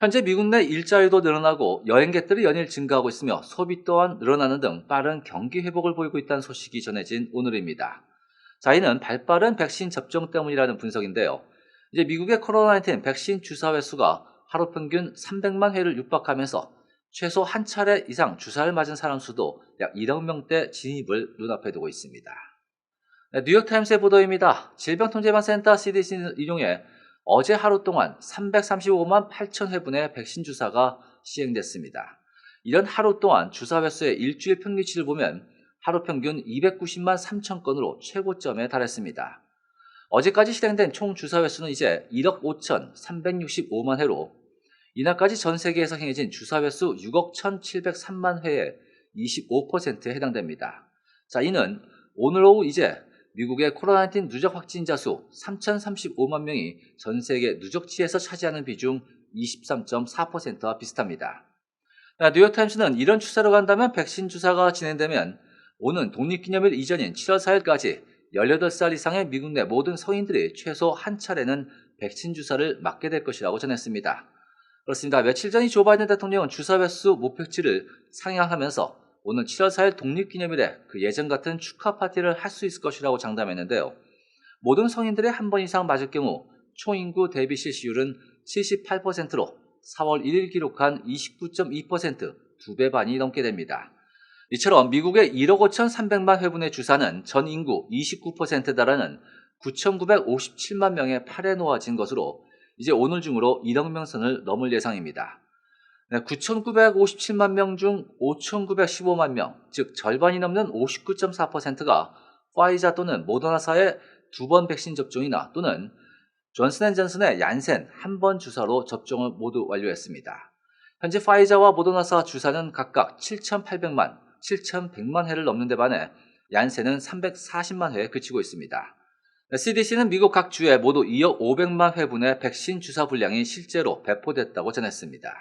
현재 미국 내 일자리도 늘어나고 여행객들이 연일 증가하고 있으며 소비 또한 늘어나는 등 빠른 경기 회복을 보이고 있다는 소식이 전해진 오늘입니다. 자, 이는 발빠른 백신 접종 때문이라는 분석인데요. 이제 미국의 코로나19 백신 주사 횟수가 하루 평균 300만 회를 육박하면서 최소 한 차례 이상 주사를 맞은 사람 수도 약 1억 명대 진입을 눈앞에 두고 있습니다. 네, 뉴욕타임스의 보도입니다. 질병통제만센터 CDC를 인용해 어제 하루 동안 335만 8천 회분의 백신 주사가 시행됐습니다. 이런 하루 동안 주사 횟수의 일주일 평균치를 보면 하루 평균 290만 3천 건으로 최고점에 달했습니다. 어제까지 실행된 총 주사 횟수는 이제 1억 5천 365만 회로 이날까지 전 세계에서 행해진 주사 횟수 6억 1,703만 회의 25%에 해당됩니다. 자, 이는 오늘 오후 이제 미국의 코로나19 누적 확진자 수 3,035만 명이 전 세계 누적치에서 차지하는 비중 23.4%와 비슷합니다. 자, 뉴욕타임스는 이런 추세로 간다면 백신 주사가 진행되면 오는 독립기념일 이전인 7월 4일까지 18살 이상의 미국 내 모든 성인들이 최소 한 차례는 백신 주사를 맞게 될 것이라고 전했습니다. 그렇습니다. 며칠 전이 조 바이든 대통령은 주사 횟수 목표치를 상향하면서 오는 7월 4일 독립기념일에 그 예전 같은 축하 파티를 할 수 있을 것이라고 장담했는데요. 모든 성인들이 한번 이상 맞을 경우 총인구 대비 실시율은 78%로 4월 1일 기록한 29.2%, 두 배 반이 넘게 됩니다. 이처럼 미국의 1억 5,300만 회분의 주사는 전 인구 29%에 달하는 9,957만 명의 팔에 놓아진 것으로 이제 오늘 중으로 1억 명선을 넘을 예상입니다. 9,957만 명 중 5,915만 명, 즉 절반이 넘는 59.4%가 파이자 또는 모더나사의 두 번 백신 접종이나 또는 존슨앤존슨의 얀센 한 번 주사로 접종을 모두 완료했습니다. 현재 파이자와 모더나사 주사는 각각 7,800만, 7,100만 회를 넘는 데 반해 얀센은 340만 회에 그치고 있습니다. CDC는 미국 각 주에 모두 2억 500만 회분의 백신 주사 분량이 실제로 배포됐다고 전했습니다.